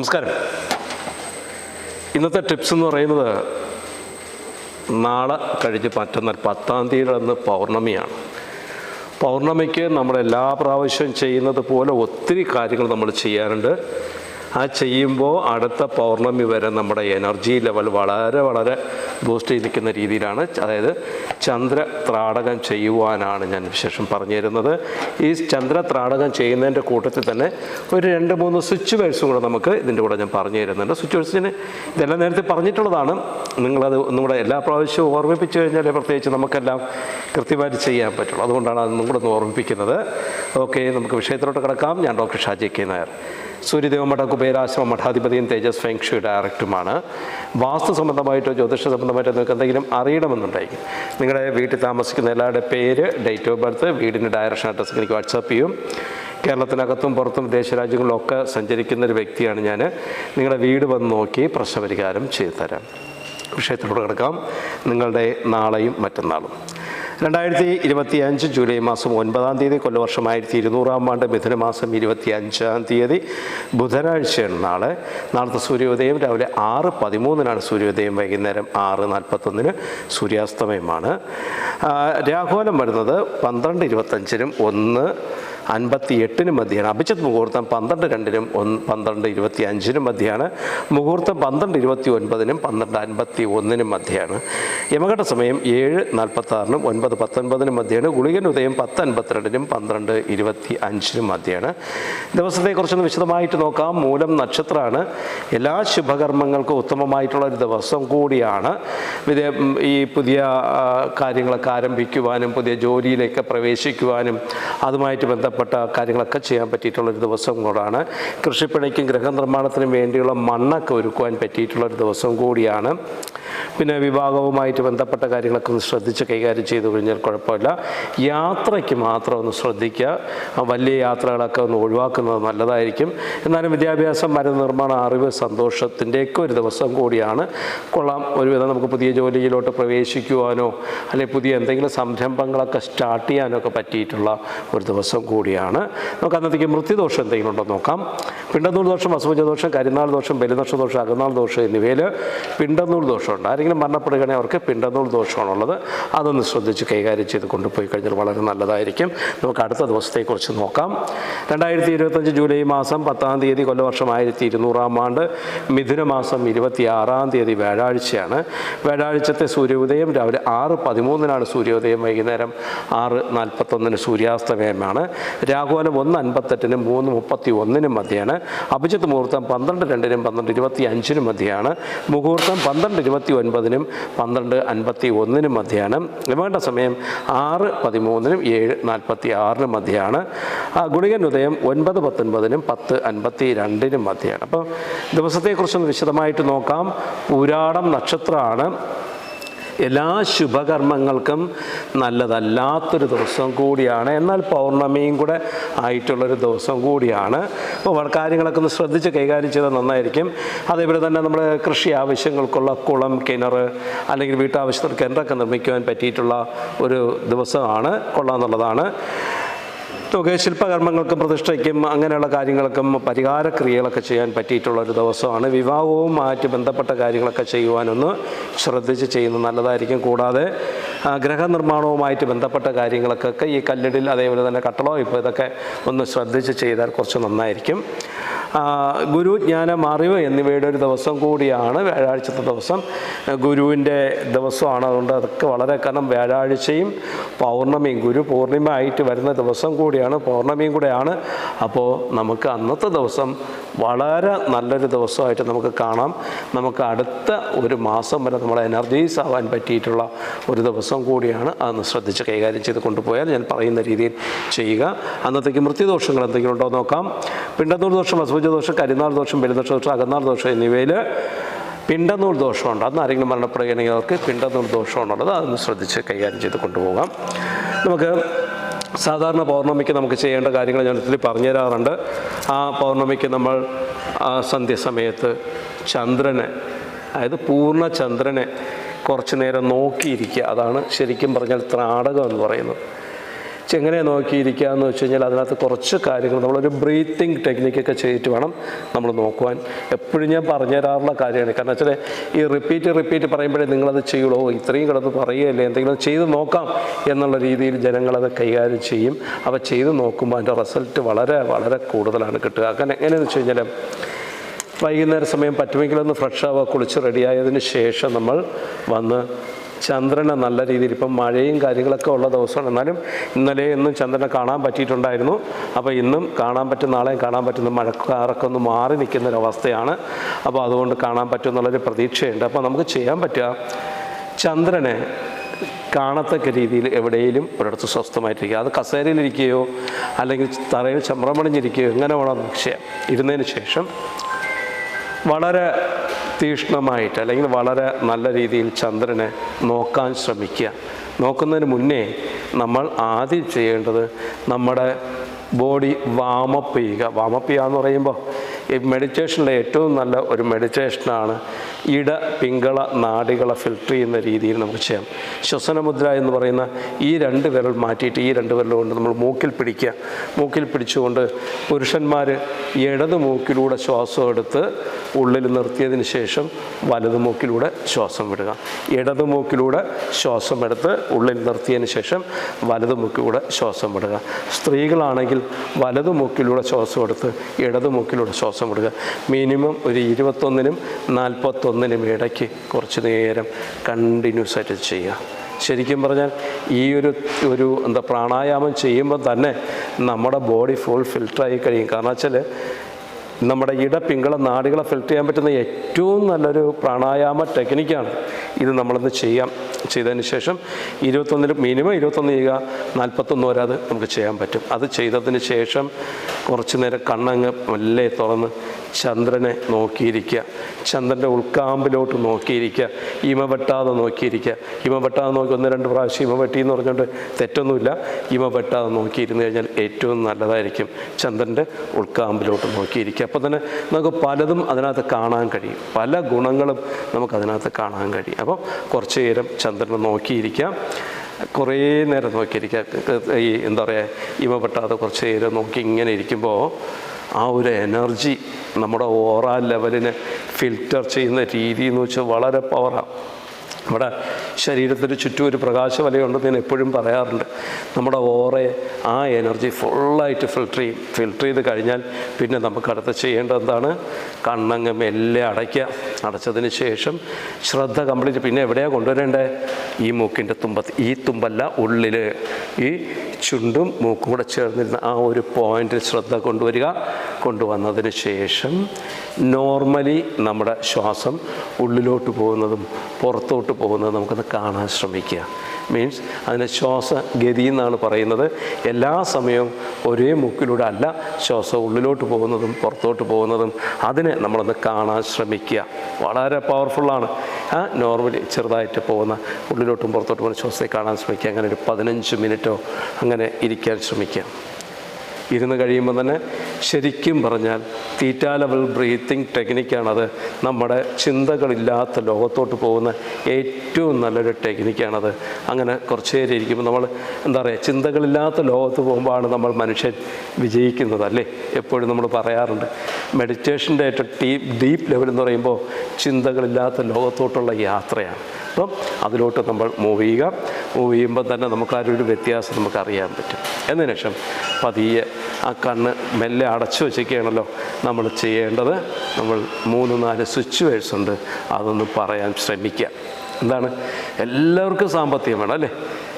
നമസ്കാരം. ഇന്നത്തെ ടിപ്സ് എന്ന് പറയുന്നത് നാളെ കഴിഞ്ഞ് മറ്റന്നാൾ പത്താം തീയതി അന്ന് പൗർണമിയാണ്. പൗർണമിക്ക് നമ്മൾ എല്ലാ പ്രാവശ്യവും ചെയ്യുന്നത് പോലെ ഒത്തിരി കാര്യങ്ങൾ നമ്മൾ ചെയ്യാറുണ്ട് ആ ചെയ്യുമ്പോൾ അടുത്ത പൗർണമി വരെ നമ്മുടെ എനർജി ലെവൽ വളരെ വളരെ ബൂസ്റ്റ് ചെയ്ത് നിൽക്കുന്ന രീതിയിലാണ്. അതായത് ചന്ദ്ര ത്രാടകം ചെയ്യുവാനാണ് ഞാൻ വിശേഷം പറഞ്ഞു തരുന്നത് ഈ ചന്ദ്ര ത്രാടകം ചെയ്യുന്നതിന്റെ കൂട്ടത്തിൽ തന്നെ ഒരു രണ്ട് മൂന്ന് സ്വിച്ച് വേഴ്സും കൂടെ നമുക്ക് ഇതിന്റെ കൂടെ ഞാൻ പറഞ്ഞു തരുന്നുണ്ട്. സ്വിച്ച് വേഴ്സിന് ഇതെല്ലാം നേരത്തെ പറഞ്ഞിട്ടുള്ളതാണ്. നിങ്ങളത് കൂടെ എല്ലാ പ്രാവശ്യവും ഓർമ്മിപ്പിച്ചു കഴിഞ്ഞാൽ പ്രത്യേകിച്ച് നമുക്കെല്ലാം കൃത്യമായിട്ട് ചെയ്യാൻ പറ്റുള്ളൂ. അതുകൊണ്ടാണ് അതൊന്നും കൂടെ ഒന്ന് ഓർമ്മിപ്പിക്കുന്നത്. ഓക്കെ നമുക്ക് വിഷയത്തിലോട്ട് കിടക്കാം. ഞാൻ ഡോക്ടർ ഷാജി കെ നായർ. സൂര്യദേവ മഠ കുബേരാശ്രമ മഠാധിപതിയും തേജസ് ഫെങ്ഷു ഡയറക്ടറുമാണ് വാസ്തു സംബന്ധമായിട്ടോ ജ്യോതിഷ സംബന്ധമായിട്ടോ നിങ്ങൾക്ക് എന്തെങ്കിലും അറിയണമെന്നുണ്ടെങ്കിൽ നിങ്ങളുടെ വീട്ടിൽ താമസിക്കുന്ന എല്ലാവരുടെ പേര് ഡേറ്റ് ഓഫ് ബർത്ത് വീടിന്റെ ഡയറക്ഷൻ അഡ്രസ്സ് എനിക്ക് വാട്സാപ്പ് ചെയ്യും. കേരളത്തിനകത്തും പുറത്തും വിദേശ രാജ്യങ്ങളിലൊക്കെ സഞ്ചരിക്കുന്ന ഒരു വ്യക്തിയാണ് ഞാൻ. നിങ്ങളുടെ വീട് വന്ന് നോക്കി പ്രശ്നപരിഹാരം ചെയ്തു തരാം. വിഷയത്തിലൂടെ കിടക്കാം. നിങ്ങളുടെ നാളെയും മറ്റന്നാളും. രണ്ടായിരത്തി ഇരുപത്തി അഞ്ച് ജൂലൈ മാസം ഒൻപതാം തീയതി കൊല്ലവർഷം ആയിരത്തി ഇരുന്നൂറാം ആണ്ട് മിഥുനമാസം ഇരുപത്തി അഞ്ചാം തീയതി ബുധനാഴ്ചയാണ് നാളെ. നാളത്തെ സൂര്യോദയം രാവിലെ ആറ് പതിമൂന്നിനാണ് സൂര്യോദയം വൈകുന്നേരം ആറ് നാൽപ്പത്തൊന്നിന് സൂര്യാസ്തമയമാണ്. രാഘോലം വരുന്നത് പന്ത്രണ്ട് ഇരുപത്തഞ്ചിനും ഒന്ന് അൻപത്തി എട്ടിനും മധ്യയാണ് അഭിജിത്ത് മുഹൂർത്തം പന്ത്രണ്ട് രണ്ടിനും ഒന്ന് പന്ത്രണ്ട് ഇരുപത്തി അഞ്ചിനും മധ്യയാണ് മുഹൂർത്തം പന്ത്രണ്ട് ഇരുപത്തി ഒൻപതിനും പന്ത്രണ്ട് അൻപത്തി ഒന്നിനും മധ്യയാണ് യമഘട്ട സമയം ഏഴ് നാൽപ്പത്തി ആറിനും ഒൻപത് പത്തൊൻപതിനും മധ്യയാണ് ഗുളികൻ ഉദയം പത്ത് അൻപത്തിരണ്ടിനും പന്ത്രണ്ട് ഇരുപത്തി അഞ്ചിനും മധ്യയാണ് ദിവസത്തെക്കുറിച്ചൊന്ന് വിശദമായിട്ട് നോക്കാം. മൂലം നക്ഷത്രമാണ് എല്ലാ ശുഭകർമ്മങ്ങൾക്കും ഉത്തമമായിട്ടുള്ള ഒരു ദിവസം കൂടിയാണ്. ഈ പുതിയ കാര്യങ്ങളൊക്കെ ആരംഭിക്കുവാനും പുതിയ ജോലിയിലേക്ക് പ്രവേശിക്കുവാനും അതുമായിട്ട് ബന്ധപ്പെട്ട കാര്യങ്ങളൊക്കെ ചെയ്യാൻ പറ്റിയിട്ടുള്ളൊരു ദിവസം കൂടാണ് കൃഷിപ്പണിക്കും ഗൃഹനിർമ്മാണത്തിനും വേണ്ടിയുള്ള മണ്ണൊക്കെ ഒരുക്കുവാൻ പറ്റിയിട്ടുള്ളൊരു ദിവസം കൂടിയാണ്. പിന്നെ വിവാഹവുമായിട്ട് ബന്ധപ്പെട്ട കാര്യങ്ങളൊക്കെ ഒന്ന് ശ്രദ്ധിച്ച് കൈകാര്യം ചെയ്തു കഴിഞ്ഞാൽ കുഴപ്പമില്ല. യാത്രയ്ക്ക് മാത്രം ഒന്ന് ശ്രദ്ധിക്കുക. വലിയ യാത്രകളൊക്കെ ഒന്ന് ഒഴിവാക്കുന്നത് നല്ലതായിരിക്കും. എന്നാലും വിദ്യാഭ്യാസം മരുന്ന് നിർമ്മാണം അറിവ് സന്തോഷത്തിന്റെയൊക്കെ ഒരു ദിവസം കൂടിയാണ്. കൊള്ളാം. ഒരുവിധം നമുക്ക് പുതിയ ജോലിയിലോട്ട് പ്രവേശിക്കുവാനോ അല്ലെങ്കിൽ പുതിയ എന്തെങ്കിലും സംരംഭങ്ങളൊക്കെ സ്റ്റാർട്ട് ചെയ്യാനോ ഒക്കെ പറ്റിയിട്ടുള്ള ഒരു ദിവസം കൂടിയാണ്. നമുക്ക് അന്നത്തേക്ക് മൃത്യുദോഷം എന്തെങ്കിലും ഉണ്ടോ നോക്കാം. പിണ്ടന്നൂർ ദോഷം അസുഭജ ദോഷം കരിനാൾ ദോഷം ബലിദോഷ ദോഷം അകനാൾ ദോഷം എന്നിവയിൽ പിണ്ടന്നൂർ ദോഷമുണ്ട് ആരെങ്കിലും മരണപ്പെടുകയാണെങ്കിൽ അവർക്ക് പിണ്ടനൂൽ ദോഷമാണുള്ളത്. അതൊന്ന് ശ്രദ്ധിച്ച് കൈകാര്യം ചെയ്ത് കൊണ്ടുപോയി കഴിഞ്ഞാൽ വളരെ നല്ലതായിരിക്കും. നമുക്ക് അടുത്ത ദിവസത്തെക്കുറിച്ച് നോക്കാം. രണ്ടായിരത്തി ഇരുപത്തഞ്ച് ജൂലൈ മാസം പത്താം തീയതി കൊല്ലവർഷം ആയിരത്തി ഇരുന്നൂറാം ആണ്ട് മിഥുന മാസം ഇരുപത്തി ആറാം തീയതി വ്യാഴാഴ്ചയാണ്. വ്യാഴാഴ്ചത്തെ സൂര്യോദയം രാവിലെ ആറ് പതിമൂന്നിനാണ് സൂര്യോദയം വൈകുന്നേരം ആറ് നാൽപ്പത്തൊന്നിന് സൂര്യാസ്തമയമാണ്. രാഹുലം ഒന്ന് അൻപത്തെട്ടിനും മൂന്ന് മുപ്പത്തി ഒന്നിനും മധ്യയാണ് അഭിജിത്ത് മുഹൂർത്തം പന്ത്രണ്ട് രണ്ടിനും പന്ത്രണ്ട് ഇരുപത്തി അഞ്ചിനും മധ്യയാണ് മുഹൂർത്തം പന്ത്രണ്ട് ഇരുപത്തി ഒൻപതിനും പന്ത്രണ്ട് അൻപത്തി ഒന്നിനും മധ്യയാണ് വേണ്ട സമയം ആറ് പതിമൂന്നിനും ഏഴ് നാൽപ്പത്തി ആറിനും മധ്യയാണ് ആ ഗുളികൻ ഉദയം ഒൻപത് പത്തൊൻപതിനും പത്ത് അൻപത്തി രണ്ടിനും മധ്യയാണ് അപ്പോൾ ദിവസത്തെക്കുറിച്ചൊന്ന് വിശദമായിട്ട് നോക്കാം. പൂരാടം നക്ഷത്രമാണ് എല്ലാ ശുഭകർമ്മങ്ങൾക്കും നല്ലതല്ലാത്തൊരു ദിവസം കൂടിയാണ്. എന്നാൽ പൗർണമിയും കൂടെ ആയിട്ടുള്ളൊരു ദിവസം കൂടിയാണ്. അപ്പോൾ കാര്യങ്ങളൊക്കെ ഒന്ന് ശ്രദ്ധിച്ച് കൈകാര്യം ചെയ്താൽ നന്നായിരിക്കും. അതേപോലെ തന്നെ നമ്മുടെ കൃഷി ആവശ്യങ്ങൾക്കുള്ള കുളം കിണർ അല്ലെങ്കിൽ വീട്ടാവശ്യത്തിന് കിണറൊക്കെ നിർമ്മിക്കുവാൻ പറ്റിയിട്ടുള്ള ഒരു ദിവസമാണ്. കൊള്ളാമെന്നുള്ളതാണ് നമുക്ക് ശില്പകർമ്മങ്ങൾക്കും പ്രതിഷ്ഠയ്ക്കും അങ്ങനെയുള്ള കാര്യങ്ങൾക്കും പരിഹാരക്രിയകളൊക്കെ ചെയ്യാൻ പറ്റിയിട്ടുള്ള ഒരു ദിവസമാണ് വിവാഹവുമായിട്ട് ബന്ധപ്പെട്ട കാര്യങ്ങളൊക്കെ ചെയ്യുവാനൊന്ന് ശ്രദ്ധിച്ച് ചെയ്യുന്നത് നല്ലതായിരിക്കും. കൂടാതെ ഗ്രഹനിർമ്മാണവുമായിട്ട് ബന്ധപ്പെട്ട കാര്യങ്ങൾക്കൊക്കെ ഈ കല്ലിടിൽ അതേപോലെ തന്നെ കട്ടളോ ഇപ്പോൾ ഇതൊക്കെ ഒന്ന് ശ്രദ്ധിച്ച് ചെയ്താൽ കുറച്ച് നന്നായിരിക്കും. ഗുരു ജ്ഞാനം അറിവ് എന്നിവയുടെ ഒരു ദിവസം കൂടിയാണ് വ്യാഴാഴ്ചത്തെ ദിവസം. ഗുരുവിന്റെ ദിവസമാണ്. അതുകൊണ്ട് അതൊക്കെ വളരെ കാരണം വ്യാഴാഴ്ചയും പൗർണമിയും ഗുരു പൂർണിമ ആയിട്ട് വരുന്ന ദിവസം കൂടിയാണ് പൗർണമിയും കൂടെയാണ്. അപ്പോൾ നമുക്ക് അന്നത്തെ ദിവസം വളരെ നല്ലൊരു ദിവസമായിട്ട് നമുക്ക് കാണാം. നമുക്ക് അടുത്ത ഒരു മാസം വരെ നമ്മളെ എനർജീസ് ആവാൻ പറ്റിയിട്ടുള്ള ഒരു ദിവസം കൂടിയാണ്. അതൊന്ന് ശ്രദ്ധിച്ച് കൈകാര്യം ചെയ്ത് കൊണ്ടുപോയാൽ ഞാൻ പറയുന്ന രീതിയിൽ ചെയ്യുക. അന്നത്തേക്ക് മൃത്യുദോഷങ്ങൾ എന്തെങ്കിലും ഉണ്ടോ നോക്കാം. പിണ്ടന്നൂർ ദോഷം ദോഷം കരിനാൾ ദോഷം ബലിദോഷ ദോഷം അകന്നാൾ ദോഷം എന്നിവയിൽ പിണ്ടനൂൽ ദോഷമുണ്ട്. അന്ന് ആരെങ്കിലും മരണപ്പെടുകയാണെങ്കിൽ അവർക്ക് പിണ്ടനൂൽ ദോഷമാണുള്ളത് അതൊന്ന് ശ്രദ്ധിച്ച് കൈകാര്യം ചെയ്ത് കൊണ്ടുപോകാം. നമുക്ക് സാധാരണ പൗർണമിക്ക് നമുക്ക് ചെയ്യേണ്ട കാര്യങ്ങൾ ഞാൻ ഒത്തിരി പറഞ്ഞു തരാറുണ്ട് ആ പൗർണമിക്ക് നമ്മൾ സന്ധ്യസമയത്ത് ചന്ദ്രനെ അതായത് പൂർണ ചന്ദ്രനെ കുറച്ച് നേരം നോക്കിയിരിക്കുക. അതാണ് ശരിക്കും പറഞ്ഞാൽ ത്രാടകം എന്ന് പറയുന്നത്. എങ്ങനെ നോക്കിയിരിക്കുക എന്ന് വെച്ച് കഴിഞ്ഞാൽ അതിനകത്ത് കുറച്ച് കാര്യങ്ങൾ നമ്മളൊരു ബ്രീത്തിങ് ടെക്നിക്കൊക്കെ ചെയ്തിട്ട് വേണം നമ്മൾ നോക്കുവാൻ. എപ്പോഴും ഞാൻ പറഞ്ഞു തരാറുള്ള കാര്യമാണ്. കാരണം വെച്ചാൽ ഈ റിപ്പീറ്റ് റിപ്പീറ്റ് പറയുമ്പോഴേ നിങ്ങളത് ചെയ്യുള്ളൂ. "ഓ, ഇത്രയും കിടന്ന് പറയുകയല്ലേ? എന്തെങ്കിലും ചെയ്ത് നോക്കാം എന്നുള്ള രീതിയിൽ ജനങ്ങളത് കൈകാര്യം ചെയ്യും. അവ ചെയ്ത് നോക്കുമ്പോൾ അതിന്റെ റിസൾട്ട് വളരെ വളരെ കൂടുതലാണ് കിട്ടുക. അങ്ങനെ എങ്ങനെയെന്ന് വെച്ച് കഴിഞ്ഞാൽ വൈകുന്നേര സമയം പറ്റുമെങ്കിലൊന്ന് ഫ്രഷ് ആവുക കുളിച്ച് റെഡിയായതിന് ശേഷം നമ്മൾ വന്ന് ചന്ദ്രനെ നല്ല രീതിയിൽ ഇപ്പം മഴയും കാര്യങ്ങളൊക്കെ ഉള്ള ദിവസമാണ്. എന്നാലും ഇന്നലെ ഇന്നും ചന്ദ്രനെ കാണാൻ പറ്റിയിട്ടുണ്ടായിരുന്നു. അപ്പോൾ ഇന്നും കാണാൻ പറ്റും നാളെയും കാണാൻ പറ്റുന്ന മഴക്കാരൊക്കെ ഒന്ന് മാറി നിൽക്കുന്ന ഒരവസ്ഥയാണ് അപ്പോൾ അതുകൊണ്ട് കാണാൻ പറ്റും എന്നുള്ളൊരു പ്രതീക്ഷയുണ്ട്. അപ്പോൾ നമുക്ക് ചെയ്യാൻ പറ്റുക ചന്ദ്രനെ കാണത്തക്ക രീതിയിൽ എവിടെയും ഒരിടത്ത് സ്വസ്ഥമായിട്ടിരിക്കുക. അത് കസേരയിലിരിക്കുകയോ അല്ലെങ്കിൽ തറയിൽ ചമ്രമണിഞ്ഞിരിക്കുകയോ എങ്ങനെ വേണം ചെയ്യാം. ഇരുന്നതിന് ശേഷം വളരെ തീക്ഷ്ണമായിട്ട് അല്ലെങ്കിൽ വളരെ നല്ല രീതിയിൽ ചന്ദ്രനെ നോക്കാൻ ശ്രമിക്കുക. നോക്കുന്നതിന് മുന്നേ നമ്മൾ ആദ്യം ചെയ്യേണ്ടത് നമ്മുടെ ബോഡി വാമപ്പ് ചെയ്യുക. വാമപ്പ് ചെയ്യുക എന്ന് പറയുമ്പോൾ ഈ മെഡിറ്റേഷനിലെ ഏറ്റവും നല്ല ഒരു മെഡിറ്റേഷനാണ് ഇട പിങ്കള നാടികളെ ഫിൽട്ടർ ചെയ്യുന്ന രീതിയിൽ നമുക്ക് ചെയ്യാം. ശ്വസനമുദ്ര എന്ന് പറയുന്ന ഈ രണ്ട് വിരൽ മാറ്റിയിട്ട് ഈ രണ്ട് വിരൽ കൊണ്ട് നമ്മൾ മൂക്കിൽ പിടിക്കുക. മൂക്കിൽ പിടിച്ചുകൊണ്ട് പുരുഷന്മാർ ഇടത് മൂക്കിലൂടെ ശ്വാസം എടുത്ത് ഉള്ളിൽ നിർത്തിയതിന് ശേഷം വലത് മൂക്കിലൂടെ ശ്വാസം വിടുക. ഇടത് മൂക്കിലൂടെ ശ്വാസം എടുത്ത് ഉള്ളിൽ നിർത്തിയതിന് ശേഷം വലത് മൂക്കിലൂടെ ശ്വാസം വിടുക. സ്ത്രീകളാണെങ്കിൽ വലത് മൂക്കിലൂടെ ശ്വാസം എടുത്ത് ഇടത് മൂക്കിലൂടെ ശ്വാസം വിടുക. മിനിമം ഒരു ഇരുപത്തൊന്നിനും നാൽപ്പത്തൊന്നിനും ഇടയ്ക്ക് കുറച്ച് നേരം കണ്ടിന്യൂസ് ആയിട്ട് ചെയ്യുക. ശരിക്കും പറഞ്ഞാൽ ഈ ഒരു ഒരു എന്താ പ്രാണായാമം ചെയ്യുമ്പോൾ തന്നെ നമ്മുടെ ബോഡി ഫുൾ ഫിൽട്ടറായി കഴിയും. കാരണം വെച്ചാൽ നമ്മുടെ ഇട പിങ്കള നാടുകളെ ഫിൽറ്റർ ചെയ്യാൻ പറ്റുന്ന ഏറ്റവും നല്ലൊരു പ്രാണായാമ ടെക്നിക്കാണ് ഇത് നമ്മളിന്ന് ചെയ്യാം. ചെയ്തതിന് ശേഷം ഇരുപത്തൊന്നിൽ മിനിമം ഇരുപത്തൊന്ന് ചെയ്യുക. നാൽപ്പത്തൊന്ന് വരെ അത് നമുക്ക് ചെയ്യാൻ പറ്റും. അത് ചെയ്തതിന് ശേഷം കുറച്ച് നേരം കണ്ണങ്ങ് മെല്ലെ തുറന്ന് ചന്ദ്രനെ നോക്കിയിരിക്കുക. ചന്ദ്രന്റെ ഉൾക്കാമ്പിലോട്ട് നോക്കിയിരിക്കുക. ഇമ വെട്ടാതെ നോക്കിയിരിക്കുക. ഇമ വെട്ടാതെ നോക്കി ഒന്ന് രണ്ട് പ്രാവശ്യം ഇമ വെട്ടി എന്ന് പറഞ്ഞുകൊണ്ട് തെറ്റൊന്നുമില്ല. ഇമ വെട്ടാതെ നോക്കിയിരുന്നു കഴിഞ്ഞാൽ ഏറ്റവും നല്ലതായിരിക്കും. ചന്ദ്രന്റെ ഉൾക്കാമ്പിലോട്ട് നോക്കിയിരിക്കുക. അപ്പോൾ തന്നെ നമുക്ക് പലതും അതിനകത്ത് കാണാൻ കഴിയും. പല ഗുണങ്ങളും നമുക്ക് അതിനകത്ത് കാണാൻ കഴിയും. അപ്പം കുറച്ച് നേരം ചന്ദ്രനെ നോക്കിയിരിക്കാം. കുറേ നേരം നോക്കിയിരിക്കുക ഈ എന്താ പറയുക ഇവ പെട്ടാതെ കുറച്ച് നേരം നോക്കി ഇങ്ങനെ ഇരിക്കുമ്പോൾ ആ ഒരു എനർജി നമ്മുടെ ഓറ ലെവലിനെ ഫിൽറ്റർ ചെയ്യുന്ന രീതി എന്ന് വെച്ചാൽ വളരെ പവറാണ് നമ്മുടെ ശരീരത്തിന് ചുറ്റും ഒരു പ്രകാശ പ്രകാശവലയുണ്ടെന്ന് ഞാൻ എപ്പോഴും പറയാറുണ്ട്. നമ്മുടെ ഓറയെ ആ എനർജി ഫുള്ളായിട്ട് ഫിൽട്ടർ ചെയ്യും ഫിൽട്ടർ ചെയ്ത് കഴിഞ്ഞാൽ പിന്നെ നമുക്ക് അടുത്ത് ചെയ്യേണ്ടത് എന്താണ്? കണ്ണങ്ങ് മെല്ലെ അടയ്ക്കുക. അടച്ചതിന് ശേഷം ശ്രദ്ധ കംപ്ലീറ്റ് പിന്നെ എവിടെയാണ് കൊണ്ടുവരേണ്ടത് ഈ മൂക്കിന്റെ തുമ്പത്ത് ഈ തുമ്പല്ല ഉള്ളിൽ ഈ ചുണ്ടും മൂക്കും കൂടെ ചേർന്നിരുന്ന ആ ഒരു പോയിന്റിൽ ശ്രദ്ധ കൊണ്ടുവരിക. കൊണ്ടുവന്നതിന് ശേഷം നോർമലി നമ്മുടെ ശ്വാസം ഉള്ളിലോട്ട് പോകുന്നതും പുറത്തോട്ട് പോകുന്നതും നമുക്കത് കാണാൻ ശ്രമിക്കുക. മീൻസ് അതിന് ശ്വാസഗതി എന്നാണ് പറയുന്നത്. എല്ലാ സമയവും ഒരേ മൂക്കിലൂടെ അല്ല ശ്വാസം ഉള്ളിലോട്ട് പോകുന്നതും പുറത്തോട്ട് പോകുന്നതും അതിനെ നമ്മളൊന്ന് കാണാൻ ശ്രമിക്കുക. വളരെ പവർഫുള്ളാണ് ആ നോർമലി ചെറുതായിട്ട് പോകുന്ന ഉള്ളിലോട്ടും പുറത്തോട്ടും പോകുന്ന ശ്വാസത്തെ കാണാൻ ശ്രമിക്കുക. അങ്ങനെ ഒരു പതിനഞ്ച് മിനിറ്റോ അങ്ങനെ ഇരിക്കാൻ ശ്രമിക്കുക. ഇരുന്ന് കഴിയുമ്പോൾ തന്നെ ശരിക്കും പറഞ്ഞാൽ തീറ്റ ലെവൽ ബ്രീത്തിങ് ടെക്നിക്കാണത് നമ്മുടെ ചിന്തകളില്ലാത്ത ലോകത്തോട്ട് പോകുന്ന ഏറ്റവും നല്ലൊരു ടെക്നിക്കാണത് അങ്ങനെ കുറച്ച് നേരം ഇരിക്കുമ്പോൾ നമ്മൾ എന്താ പറയുക ചിന്തകളില്ലാത്ത ലോകത്ത് പോകുമ്പോഴാണ് നമ്മൾ മനുഷ്യൻ വിജയിക്കുന്നത് അല്ലേ? എപ്പോഴും നമ്മൾ പറയാറുണ്ട്. മെഡിറ്റേഷന്റെ ഏറ്റവും ഡീപ്പ് ഡീപ്പ് ലെവൽ എന്ന് പറയുമ്പോൾ ചിന്തകളില്ലാത്ത ലോകത്തോട്ടുള്ള യാത്രയാണ്. അപ്പം അതിലോട്ട് നമ്മൾ മൂവ് ചെയ്യുക. മൂവ് ചെയ്യുമ്പോൾ തന്നെ നമുക്ക് ആ ഒരു വ്യത്യാസം നമുക്ക് അറിയാൻ പറ്റും. എന്നതിന് ശേഷം പതിയെ ആ കണ്ണ് മെല്ലെ അടച്ചു വെച്ചൊക്കെയാണല്ലോ നമ്മൾ ചെയ്യേണ്ടത്. നമ്മൾ മൂന്ന് നാല് സ്വിച്ച് വേഴ്സ് ഉണ്ട്. അതൊന്ന് പറയാൻ ശ്രമിക്കുക. എന്താണ്? എല്ലാവർക്കും സാമ്പത്തികം വേണം അല്ലേ?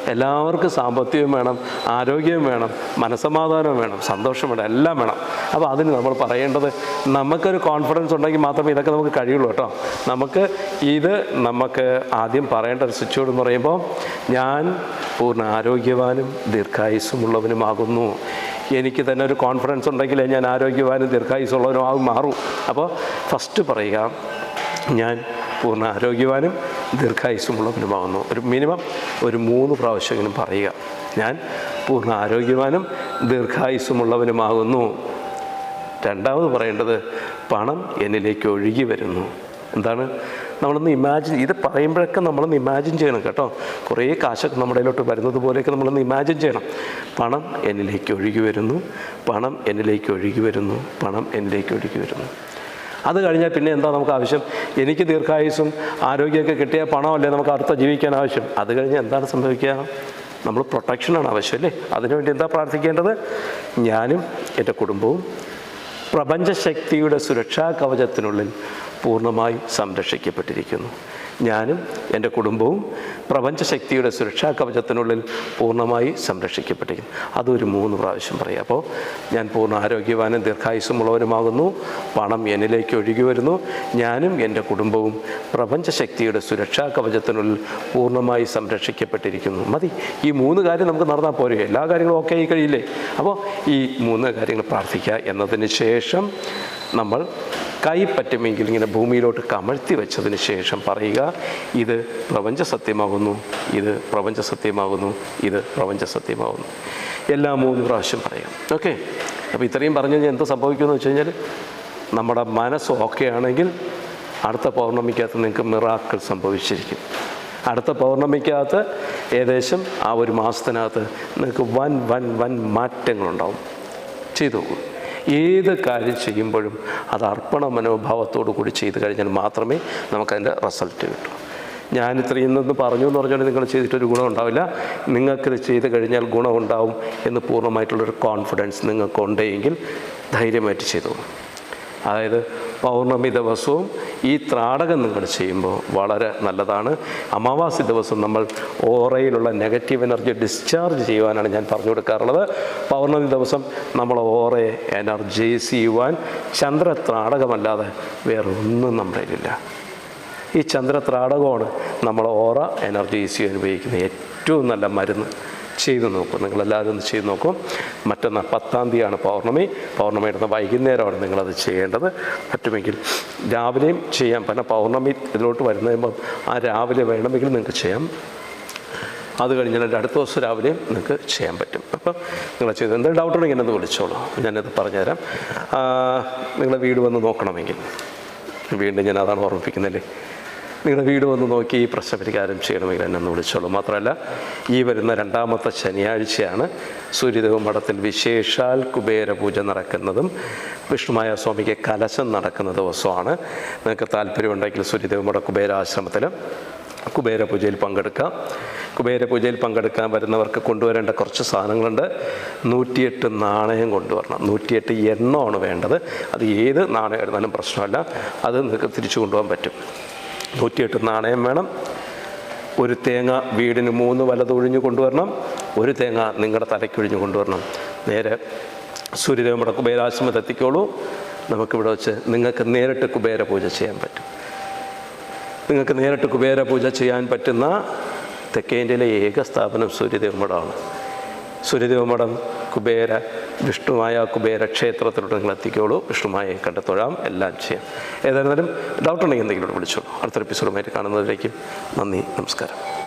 എല്ലാവർക്കും സാമ്പത്തികം വേണം ആരോഗ്യം വേണം മനസ്സമാധാനം വേണം സന്തോഷം വേണം എല്ലാം വേണം. അപ്പോൾ അതിന് നമ്മൾ പറയേണ്ടത് നമുക്കൊരു കോൺഫിഡൻസ് ഉണ്ടെങ്കിൽ മാത്രമേ ഇതൊക്കെ നമുക്ക് കഴിയുള്ളൂ കേട്ടോ. നമുക്ക് ഇത് നമുക്ക് ആദ്യം പറയേണ്ട ഒരു സ്വിച്ച് എന്ന് പറയുമ്പോൾ ഞാൻ പൂർണ ആരോഗ്യവാനും ദീർഘായുസ്സുമുള്ളവനുമാകുന്നു എനിക്ക് തന്നെ ഒരു കോൺഫിഡൻസ് ഉണ്ടെങ്കിലേ ഞാൻ ആരോഗ്യവാനും ദീർഘായുസ്സുള്ളവനും ആകും മാറും. അപ്പോൾ ഫസ്റ്റ് പറയുക ഞാൻ പൂർണ ആരോഗ്യവാനും ദീർഘായുസ്സുമുള്ളവനുമാകുന്നു ഒരു മിനിമം ഒരു മൂന്ന് പ്രാവശ്യമെങ്കിലും പറയുക. ഞാൻ പൂർണ ആരോഗ്യവാനും ദീർഘായുസമുള്ളവനുമാകുന്നു രണ്ടാമത് പറയേണ്ടത് പണം എന്നിലേക്ക് ഒഴുകി വരുന്നു. എന്താണ്? നമ്മളൊന്ന് ഇമാജിൻ ഇത് പറയുമ്പോഴൊക്കെ നമ്മളൊന്ന് ഇമാജിൻ ചെയ്യണം കേട്ടോ. കുറേ കാശൊക്കെ നമ്മുടെ കയ്യിലോട്ട് വരുന്നത് പോലെയൊക്കെ നമ്മളൊന്ന് ഇമാജിൻ ചെയ്യണം. പണം എന്നിലേക്ക് ഒഴുകി വരുന്നു. പണം എന്നിലേക്ക് ഒഴുകി വരുന്നു. പണം എന്നിലേക്ക് ഒഴുകി വരുന്നു. അത് കഴിഞ്ഞാൽ പിന്നെ എന്താ നമുക്ക് ആവശ്യം? എനിക്ക് ദീർഘായുസും ആരോഗ്യമൊക്കെ കിട്ടിയ പണമല്ലേ നമുക്ക് അടുത്ത ജീവിക്കാൻ ആവശ്യം? അത് കഴിഞ്ഞ് എന്താണ് സംഭവിക്കുക? നമ്മൾ പ്രൊട്ടക്ഷനാണ് ആവശ്യം അല്ലേ? അതിനുവേണ്ടി എന്താ പ്രാർത്ഥിക്കേണ്ടത്? ഞാനും എന്റെ കുടുംബവും പ്രപഞ്ചശക്തിയുടെ സുരക്ഷാ കവചത്തിനുള്ളിൽ പൂർണമായി സംരക്ഷിക്കപ്പെട്ടിരിക്കുന്നു. ഞാനും എന്റെ കുടുംബവും പ്രപഞ്ചശക്തിയുടെ സുരക്ഷാ കവചത്തിനുള്ളിൽ പൂർണമായി സംരക്ഷിക്കപ്പെട്ടിരിക്കുന്നു. അതൊരു മൂന്ന് പ്രാവശ്യം പറയാം. അപ്പോൾ ഞാൻ പൂർണ ആരോഗ്യവാനും ദീർഘായുസമുള്ളവരുമാകുന്നു പണം എന്നിലേക്ക് ഒഴുകി വരുന്നു. ഞാനും എന്റെ കുടുംബവും പ്രപഞ്ചശക്തിയുടെ സുരക്ഷാ കവചത്തിനുള്ളിൽ പൂർണമായി സംരക്ഷിക്കപ്പെട്ടിരിക്കുന്നു. മതി. ഈ മൂന്ന് കാര്യം നമുക്ക് നടന്നാൽ പോരെ. എല്ലാ കാര്യങ്ങളും ഓക്കെ ആയി കഴിയില്ലേ? അപ്പോൾ ഈ മൂന്ന് കാര്യങ്ങൾ പ്രാർത്ഥിക്കുക എന്നതിന് ശേഷം നമ്മൾ കൈ പറ്റുമെങ്കിൽ ഇങ്ങനെ ഭൂമിയിലോട്ട് കമഴ്ത്തി വെച്ചതിന് ശേഷം പറയുക ഇത് പ്രപഞ്ച സത്യമാകുന്നു ഇത് പ്രപഞ്ച സത്യമാകുന്നു ഇത് പ്രപഞ്ച സത്യമാകുന്നു എല്ലാ മൂന്ന് പ്രാവശ്യം പറയാം. ഓക്കെ? അപ്പോൾ ഇത്രയും പറഞ്ഞു കഴിഞ്ഞാൽ എന്താ സംഭവിക്കുമെന്ന് വെച്ച് കഴിഞ്ഞാൽ നമ്മുടെ മനസ്സ് ഓക്കെ ആണെങ്കിൽ അടുത്ത പൗർണമിക്കകത്ത് നിങ്ങൾക്ക് മിറാക്കൾ സംഭവിച്ചിരിക്കും. അടുത്ത പൗർണമിക്കകത്ത് ഏകദേശം ആ ഒരു മാസത്തിനകത്ത് നിങ്ങൾക്ക് വൻ വൻ വൻ മാറ്റങ്ങളുണ്ടാവും. ചെയ്തു നോക്കൂ. ഏത് കാര്യം ചെയ്യുമ്പോഴും അത് അർപ്പണ മനോഭാവത്തോടു കൂടി ചെയ്ത് കഴിഞ്ഞാൽ മാത്രമേ നമുക്കതിന്റെ റിസൾട്ട് കിട്ടൂ. ഞാൻ ഇത്രയും നിന്ന് പറഞ്ഞു എന്ന് പറഞ്ഞാൽ നിങ്ങൾ ചെയ്തിട്ടൊരു ഗുണം ഉണ്ടാവില്ല. നിങ്ങൾക്കിത് ചെയ്ത് കഴിഞ്ഞാൽ ഗുണമുണ്ടാവും എന്ന് പൂർണമായിട്ടുള്ളൊരു കോൺഫിഡൻസ് നിങ്ങൾക്കുണ്ടെങ്കിൽ ധൈര്യമായിട്ട് ചെയ്തു അതായത് പൗർണമി ദിവസവും ഈ ത്രാടകം നിങ്ങൾ ചെയ്യുമ്പോൾ വളരെ നല്ലതാണ്. അമാവാസി ദിവസം നമ്മൾ ഓറയിലുള്ള നെഗറ്റീവ് എനർജി ഡിസ്ചാർജ് ചെയ്യുവാനാണ് ഞാൻ പറഞ്ഞു കൊടുക്കാറുള്ളത്. പൗർണമി ദിവസം നമ്മൾ ഓറയെ എനർജൈസ് ചെയ്യുവാൻ ചന്ദ്രത്രാടകമല്ലാതെ വേറെ ഒന്നും നമ്മുടെ കയ്യിലില്ല. ഈ ചന്ദ്രത്രാടകമാണ് നമ്മൾ ഓറ എനർജൈസ് ചെയ്യാൻ ഉപയോഗിക്കുന്ന ഏറ്റവും നല്ല മരുന്ന്. ചെയ്തു നോക്കും. നിങ്ങളെല്ലാവരും ഒന്ന് ചെയ്തു നോക്കും. മറ്റന്നാൾ പത്താം തീയതിയാണ് പൗർണമി. പൗർണമിയുടെ വൈകുന്നേരമാണ് നിങ്ങളത് ചെയ്യേണ്ടത്. പറ്റുമെങ്കിൽ രാവിലെയും ചെയ്യാം. പിന്നെ പൗർണമി ഇതിലോട്ട് വരുന്ന ആ രാവിലെ വേണമെങ്കിൽ നിങ്ങൾക്ക് ചെയ്യാം. അത് കഴിഞ്ഞാൽ അടുത്ത ദിവസം രാവിലെയും നിങ്ങൾക്ക് ചെയ്യാൻ പറ്റും. അപ്പം നിങ്ങൾ ചെയ്ത്. എന്തെങ്കിലും ഡൗട്ട് ഉണ്ടെങ്കിൽ എന്നത് വിളിച്ചോളൂ. ഞാനത് പറഞ്ഞുതരാം. നിങ്ങളെ വീട് വന്ന് നോക്കണമെങ്കിൽ. വീണ്ടും ഞാൻ അതാണ് ഓർമ്മിപ്പിക്കുന്നല്ലേ നിങ്ങളുടെ വീട് വന്ന് നോക്കി ഈ പ്രശ്ന പരിഹാരം ചെയ്യണമെങ്കിൽ എന്നെ ഒന്ന് വിളിച്ചോളൂ. മാത്രമല്ല ഈ വരുന്ന രണ്ടാമത്തെ ശനിയാഴ്ചയാണ് സൂര്യദേവ മഠത്തിൽ വിശേഷാൽ കുബേര പൂജ നടക്കുന്നതും വിഷ്ണുമായ സ്വാമിക്ക് കലശം നടക്കുന്ന ദിവസമാണ്. നിങ്ങൾക്ക് താല്പര്യമുണ്ടെങ്കിൽ സൂര്യദേവ മഠ കുബേരാശ്രമത്തിൽ കുബേര പൂജയിൽ പങ്കെടുക്കാം. കുബേര പൂജയിൽ പങ്കെടുക്കാൻ വരുന്നവർക്ക് കൊണ്ടുവരേണ്ട കുറച്ച് സാധനങ്ങളുണ്ട്. നൂറ്റിയെട്ട് നാണയം കൊണ്ടുവരണം. നൂറ്റിയെട്ട് എണ്ണമാണ് വേണ്ടത്. അത് ഏത് നാണയം എടുത്താലും പ്രശ്നമല്ല. അത് നിങ്ങൾക്ക് തിരിച്ചു കൊണ്ടുപോകാൻ പറ്റും. നൂറ്റിയെട്ട് നാണയം വേണം. ഒരു തേങ്ങ വീടിന് മൂന്ന് വലതൊഴിഞ്ഞ് കൊണ്ടുവരണം. ഒരു തേങ്ങ നിങ്ങളുടെ തലയ്ക്കൊഴിഞ്ഞ് കൊണ്ടുവരണം. നേരെ സൂര്യദേവയുടെ കുബേരാശ്രമത്തിൽ എത്തിക്കോളൂ. നമുക്കിവിടെ വെച്ച് നിങ്ങൾക്ക് നേരിട്ട് കുബേര പൂജ ചെയ്യാൻ പറ്റും. നിങ്ങൾക്ക് നേരിട്ട് കുബേര പൂജ ചെയ്യാൻ പറ്റുന്ന തെക്കേ ഇന്ത്യയിലെ ഏക സ്ഥാപനം സൂര്യദേവ മഠമാണ്. സൂര്യദേവ മഠം കുബേര വിഷ്ണുമായ കുബേര ക്ഷേത്രത്തിലോട്ട് നിങ്ങൾ എത്തിക്കോളൂ. വിഷ്ണുമായ കണ്ടെത്തൊഴാം. എല്ലാം ചെയ്യാം. ഏതായിരുന്നാലും ഡൗട്ട് ഉണ്ടെങ്കിൽ എന്തെങ്കിലും വിളിച്ചോളൂ. അടുത്തൊരു എപ്പിസോഡുമായിട്ട് കാണുന്നതിലേക്കും നന്ദി നമസ്കാരം.